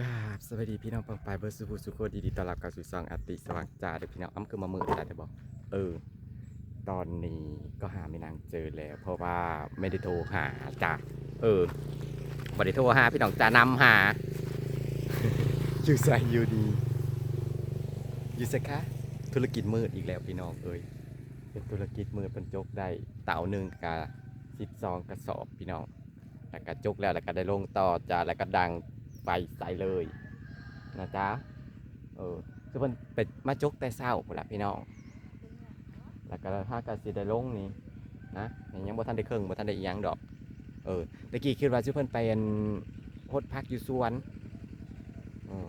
กราบสวัสดีพี่น้องปังปายเบอร์สุภูสุโคดีดีต้อนรับเข้าสู่ซองอาติสว่างจ้าเดี๋ยวพี่น้องอ้ำคือมามือจ้าจะบอก เออ ตอนนี้ก็หาไม่นางเจอแล้ว เพราะว่าไม่ได้โทรหาจ้าเออบ่ได้โทรหาพี่น้องจ้านำหาอยู่ใส่อยู่ดีอยู่สักคะธุรกิจมืดอีกแล้วพี่น้องเอ้ยเป็นธุรกิจมืดเป็นจกได้เต่าหนึ่งกับสิบสองกระสอบพี่น้องแล้วก็จกแล้วแล้วก็ได้ลงต่อจ้าแล้วก็ดัง ไฟใส่เลยนะจ๊ะเออคือเพิ่นไปมาจกแต่เศร้าพุ่นละพี่น้องแล้วก็ถ้าก็สิได้ลงนี่นะยังบ่ทันได้เครื่องบ่ทันได้อีหยังดอก เออตะกี้คิดว่าสิเพิ่นไปนโฮดพักอยู่สวนอืม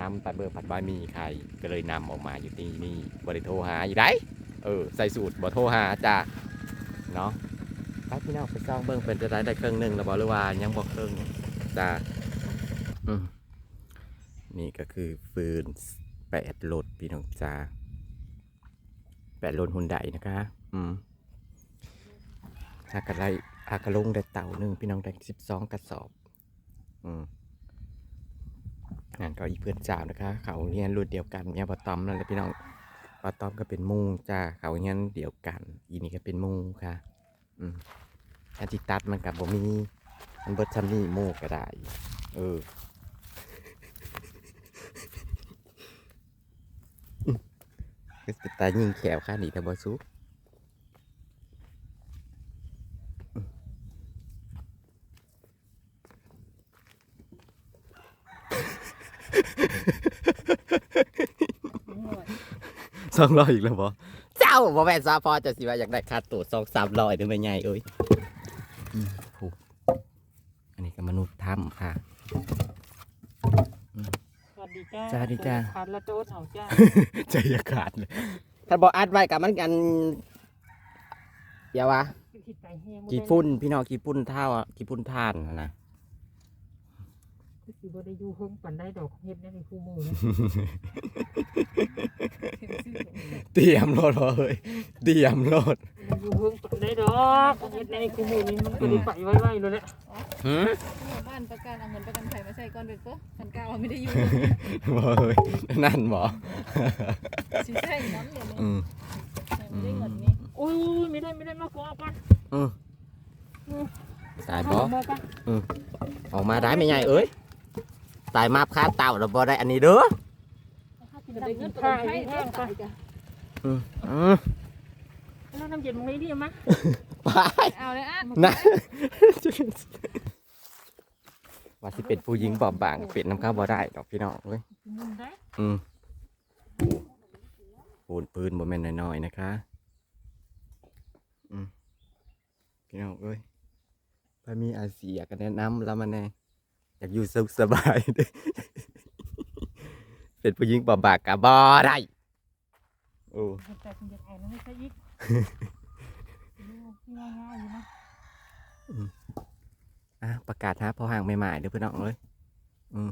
นำไปเบอร์ผัดบะหมี่ไข่ก็เลยนำออกมาอยู่ที่นี่บ่ได้โทรหาอยู่ได้เออใส่สูตรบ่โทรหาจ้าเนาะไปพี่น้องไปซองเบิ่งเป็นจะได้ได้เครื่องหนึ่งแล้วบอหรือว่ายังบอกเครื่อง จ้าอืมนี่ก็คือฟืนแปดโหลดพี่น้องจ้าแปดโหลดหุ่นใดนะคะ อืมถ้ากระไรอากระลงได้เต่าหนึ่งพี่น้องได้สิบสองกระสอบ อืมนั่นก็อีเพื่อนจ้าวนะคะ เขาเรียนรุ่นเดียวกันเนี่ยบอตอมนั่นแหละพี่น้องบอตอมก็เป็นหมูจ้าเขาเรียนเดียวกัน อีนี่ก็เป็นหมูค่ะ อืมอันที่ตัดมันกับบ่มี มันเบิดซำนี่โมก็ได้ เอออืมคือสิตายิงแขวข้าหนีแต่บ่สู้อืมสองร้อยอีกแล้วบ่เจ้าบ่แม่นซาพอจะสิว่าอยากได้ค่าตัวสองสามร้อยหรือไม่ใหญ่เอ้ยอืมโหอันนี้ก็มนุษย์ถ้ำค่ะ ส วัสดีจ้าสวัสดีจ้าคันละโต๊ดเอาจ้าใจอย่าขาดเลยถ้าบอกอัดไว้กับมันกันอย่าวะคิดใจแห้งกี่ฝุ่นพี่น้องกี่ฝุ่นเท่าอะกี่ฝุ่นท่านน่ะนะ คือสิบ่ได้อยู่เฮิงปันได้ดอกเฮ็ดได้ในคู่มือนะเตรียมรถเลยเตรียมรถมันอยู่เฮิงปันได้ดอกเฮ็ดได้ในคู่มือนี่มันก็ได้ไปไว้ๆเลยแหละหืมบ้านประกันเอาเงินประกันภัยมาใส่ก่อนเป็นเพื่อพันเก้าไม่ได้อยู่บ่เลยนั่นบ่ชิใช่น้ำเดี๋ยวนี้อืมไม่ได้เงินนี่อุ้ยไม่ได้ไม่ได้มาขอกันอืม ตายบ่มากันออกมาได้ไม่ใหญ่เอ้ย ตายมาคาเต่าแล้วบ่ได้อันนี้เด้อจะได้กินข้าวอีกแห้งไปอืมอืมแล้วน้ำเย็นมึงไม่ดีมั้ยไปเอาเลยอะนะว่าสิเป็นผู้หญิงบอบบางเป็นน้ำข้าวบ่ได้ดอกพี่น้องเว้ยมึงได้อืมปูนปืนบ่แม่นน้อยๆนะคะอืมพี่น้องเอ้ยถ้ามีอาเซียก็แนะนำแล้วมันแน่ อยากอยู่สุขสบายเด้อเป็นผู้หญิงบอบบางกับบ่ได้โอ้แต่คุณจะเอาแล้วไม่ใช่อีกง่ายๆอยู่นะอะประกาศหาพอห่างใหม่ๆเด้อพี่น้องเอ้ยอืม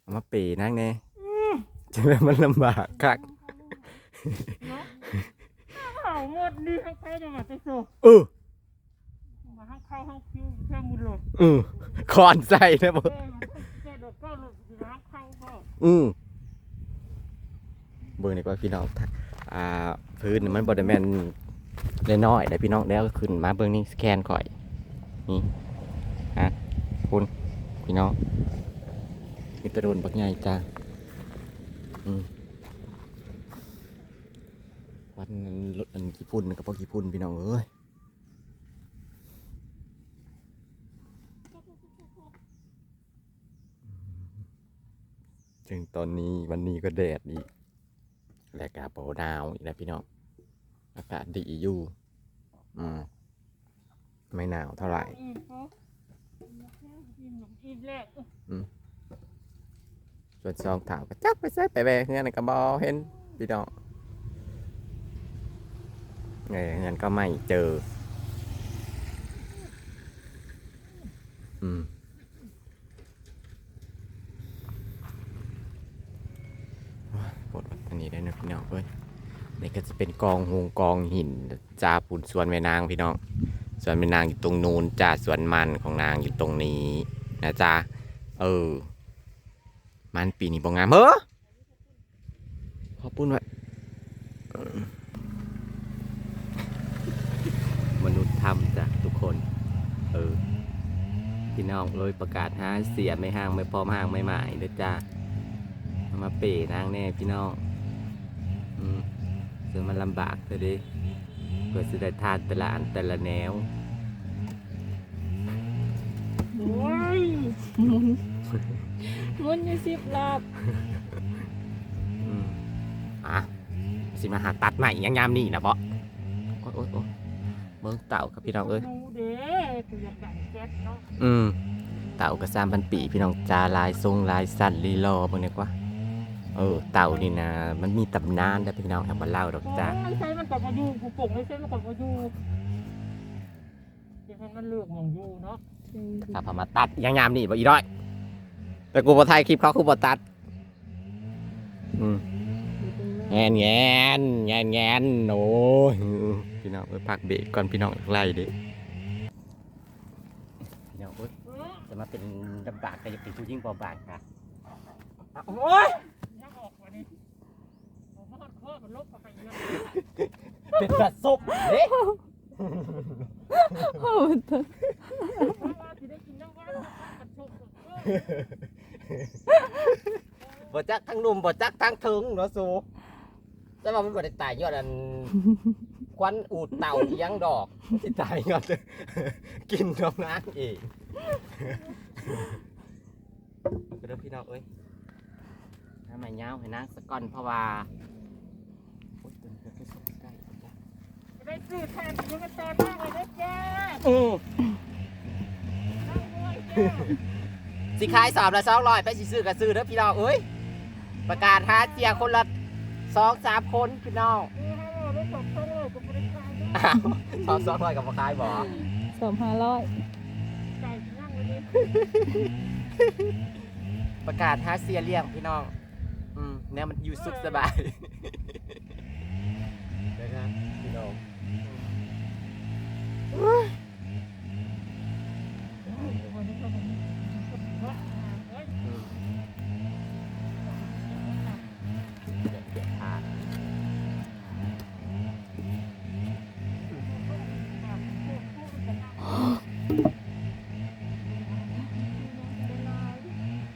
เอามาเปย์นั่งแน่จะได้มันลำบากคักเอาหมดดีให้ใครจะมาไปสู่เออมาห้างเข้าห้างคิวเพื่อมือหลดอือคอนใส่นะบ่เออมันแค่ดอกก็หลดอยู่ห้างเข้าก็อืมเบิ่งนี่ก็พี่น้องทักอ่าพื้นนี่มันบ่ได้แม่นน้อยๆได้พี่น้องแล้วขึ้นมาเบิ่งนี่สแกนก่อยนี่ฮะคุณพี่น้องมีแตะโดนบักใหญ่จ้าอืมวันนั้นรถอันกี่พุ่นกับพวกกี่พุ่นพี่น้องเอ้ย ถึงตอนนี้วันนี้ก็แดดอีกและกาเปดาวอีกแล้วพี่น้องอากาศดีอยู่อืมไม่หนาวเท่าไหร่ส่วนซองถามก็จักไปใส่ไปแบกเงินนกระบอเห็นพี่น้องเงี้ยเงินก็ไม่เจอ อืมว้ายปวดอันนี้ได้นะพี่น้องเอ้ย นี่ก็จะเป็นกองหงกองหินจ่าปุ่นสวนแม่นางพี่น้องสวนแม่นางอยู่ตรงนู้นจ่าสวนมันของนางอยู่ตรงนี้นะจ๊ะเออ มันปีนี้บ่งามเฮ้อขอบคุณไว้มนุษย์ทำจ้ะทุกคน เออพี่น้องเลยประกาศหาเสียไม่ห่างไม่พร้อมห่างไม่หมายเด้อจ้าเอามาเป๋นางแน่พี่น้อง อืม ซึ่งมันลำบากเลยดิเพื่อจะได้ทานแต่ละอันแต่ละแนวโอ้ยหมุนหมุนอยู่สิบรอบอืมอะสิมาหาตัดใหม่ยังยามนี่นะบ่โอ๊ยโอ๊ยโอ๊ยเบิ่งเต่าครับพี่น้องเอ้ย ดูเด้กูอยากได้แก๊สเนาะ อืมเต่ากระซามพันปีพี่น้องจาลายทรงลายสั้นลีลอเบิ่งดีกว่า เออเต่านี่นะมันมีตำนานได้อพี่น้องแถวบ้านเล่าดอกจ้าไม่ใช่มันกลับมาอยู่กูปลุกไม่ใช่มันกลับมาอยู่เดี๋ยวให้มันเลือกหมองอยู่เนาะถ้าพามาตัดยังยามนี่บ่อีร้อย แต่กูบ่ถ่ายคลิปเขาคือบ่ตัด อืมแงนแงนแงนแงนโอ้ยพี่น้องเอ้ยพักเบรกก่อนพี่น้องไล่ดิพี่น้องเอ้ยจะมาเป็นลำบากแต่อย่าเป็นผู้ยิ่งบ่บากค่ะโอ้ยยังออกมาดิ ผมว่าข้อมันลบเป็นกระซบเด้โอ้ยตายเพราะว่าสิได้กินน้ำหวานมันชุกเออบ่จักทั้งหนุ่มบ่จักทั้งถึงเนาะสูแต่ว่ามันบ่ได้ตายยอดอัน ควันอูดเต่าอีหยังดอกมันสิตายยอดกินน้ำนางเองก็เด้อพี่น้องเอ้ยน้ำใหม่ยาวให้นางสะก่อนเพราะว่าโอ๊ยเดินไปใกล้ๆใกล้ๆจ้ะ จะได้ซื้อแทนยังมาแทนมากเลยนะแกอือนั่งด้วยแกสิขายสอบละสองร้อยไปสิซื้อก็ซื้อเด้อพี่น้องเอ้ยประกาศหาเจียคนละสองสามคนพี่น้องนี่ให้เราได้ตกต้องเลยกูไม่ได้ขายด้วยอ้าวสองสองร้อยกับมาขายบ่สองห้าร้อยใจนั่งไว้ดิประกาศหาเสียเลี้ยงพี่น้อง อืมแนวมันอยู่สุขสบายนะครับ เ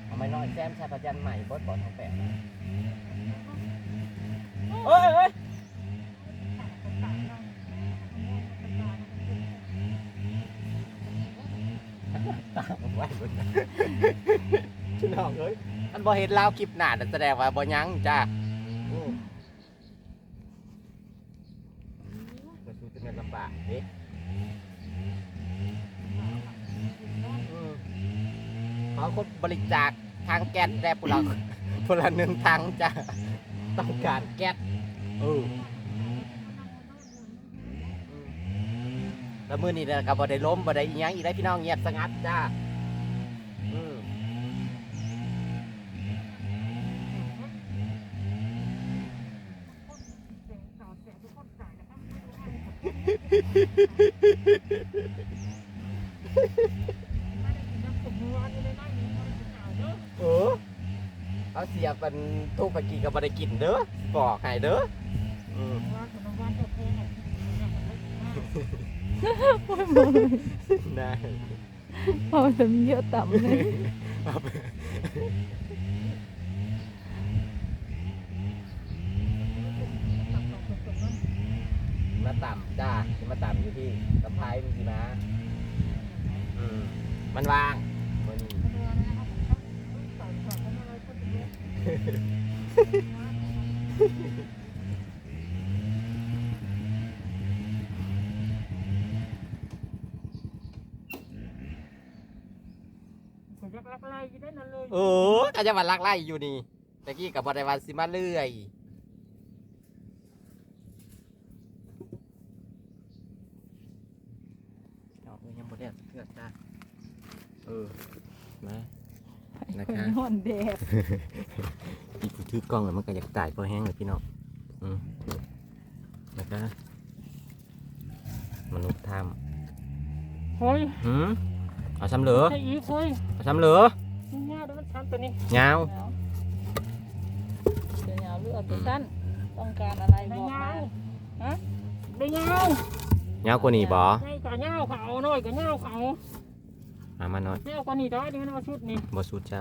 อาไม่น้อยแซมชาตยันใหม่บดบอดทองแปดนะเฮ้ยเฮ้ย ตามผมไว้บนนะพี่น้องเอ้ยมันบ่เห็นลาวคลิปหนาแต่แสดงว่าบ่ยั้งจ้าอืมก็คือจะเป็นลำบากเด้อืมเขาคนบริจาคทางแก๊สแต่พวกเราพวกเราหนึ่งทางจ้าต้องการแก๊สเออ แล้วมือนี้เนี่กับบ่ได้ล้มบ่ได้อิหยังอีกได้พี่น้องเงียบสงัดจ้าอืมเออเอาเสียเป็นทุกไปกินกับบได้กินเด้อบอกให้เด้ออืม ได้เอาแต่มีเยอะต่ำเลยเอาไปมาต่ำจ้าสิมาต่ำอยู่ที่สะพายมึงสินะอืมมันวาง ยากลักไล่อยี่ได้นั่นเลยเออก็จะมาลักไล่อยู่นี่ตะกี้กับบไดวันสิมาเรื่อย เอาเอ้ยยังบ่ได้เพื่อนจ้าเออมานะคะนอนแดดอีกผู้ถือกล้องแล้วมันก็อยากตายเพราะแห้งเลยพี่น้องอืมนะคะมนุษย์ทเฮ้ยำหืม เอาซ้ำเหลือใช่อีกเฮ้ยเอาซ้ำเหลือมึงเนี่ยทำตัวนี้ยาวเอาเดี๋ยวยาวเลือกตัวสั้นต้องการอะไรได้บอกเงามาได้เงายาวกว่านี้บ่ใช่กับเงาเขาน้อยกับเงาเขามามาหน่อยเงากว่านี้ด้อยนี่มันมาชุดนี่บ่สุดจ้ะ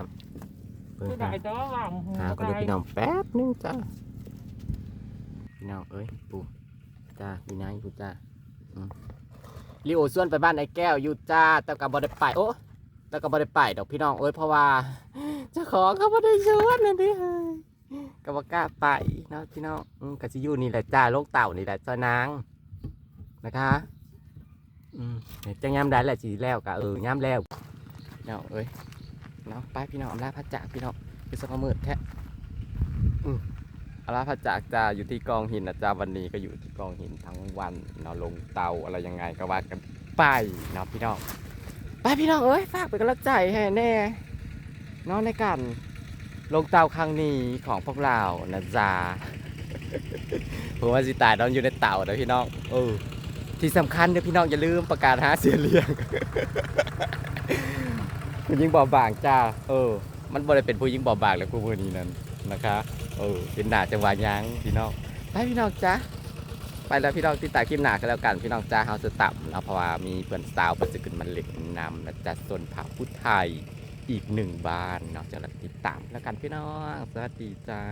เพิ่งชุดหาได้ด้อว่างหูหาก็เลยพี่น้องแป๊บนึงจ้าพี่น้องเอ้ยปู่จ้าพี่นายปู่จ้าอืม ลิโอส่วนไปบ้านไอ้แก้วอยู่จ้าแต่ก็บ่ได้ไปโอ้แต่ก็บ่ได้ไปดอกพี่น้องเอ้ยเพราะว่าเจ้าของเขาบ่ได้ชวนนั่นดิเฮ้ยก็บ่กล้าไปเนาะพี่น้องอืมก็สิอยู่นี่แหละจ้าโลกเต่านี่แหละจ้านางนะคะอืมเดี๋ยจะย่ำได้แหละสิแล้วก็เออย่ำแล้วเนาะเอ้ยเนาะไปพี่น้องอำลาพระจากพี่น้องคือสกมืดแท้อืม อาราพระจากจะอยู่ที่กองหินนะจ๊ะวันนี้ก็อยู่ที่กองหินทั้งวันเนาะลงเตาอะไรยังไงก็ว่ากันไปเนาะพี่น้องไปพี่น้องเอ้ยฝากเป็นกำลังใจให้แน่เนาะในการลงเตาครั้งนี้ของพวกเรานะจ๊ะผมว่าสิตายนอนอยู่ในเตานะพี่น้องเออที่สำคัญเด้อพี่น้องอย่าลืมประกาศหาเสียเลี้ยงผู้หญิงบอบบางจ้าเออ มันบ่ได้เป็นผู้หญิงบอบบางแล้วคู่มือนี้นั้นนะคะ เออเป็นหนาจังหวะยังพี่น้องไปพี่น้องจ้าไปแล้วพี่น้องติดตามคลิปหนากันแล้วกันพี่น้องจ้าเฮาจะต่ำแล้วเพราะว่ามีเพื่อนสาวเพื่อนจะขึ้นมาเล็กนำนะจ๊ะส่วนผาพุทธไทยอีกหนึ่งบ้านเนาะจะติดตามแล้วกันพี่น้องสวัสดีจ้า